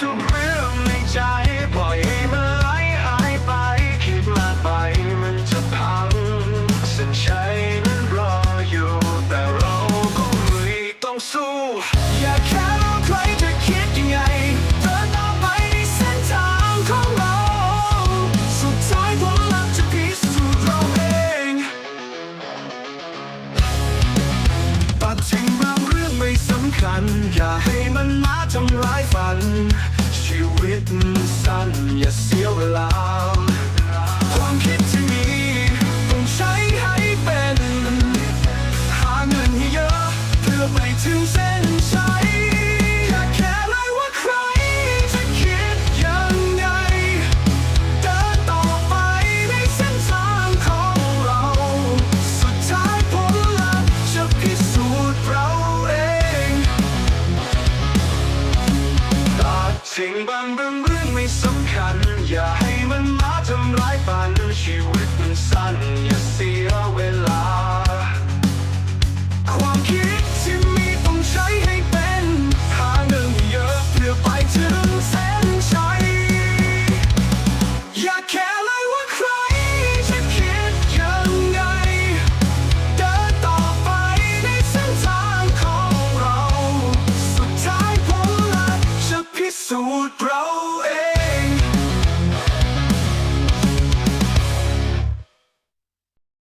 ทุกเรื่องในใจปล่อยให้มันไหลหายไป คิดมากไปมันจะพังส้นชัยนั้นรออยู่ แต่เราก็ไม่ต้องสู้ำคัญ อย่าให้มันมาทำลายฝัน ชีวิตสั้นอย่าเสียเวลา ความคิดที่มีต้องใช้ให้เป็น หาเงินให้เยอะ เพื่อไปถึงเส้น บางบางเรื่องไม่สำคัญอย่าให้ should grow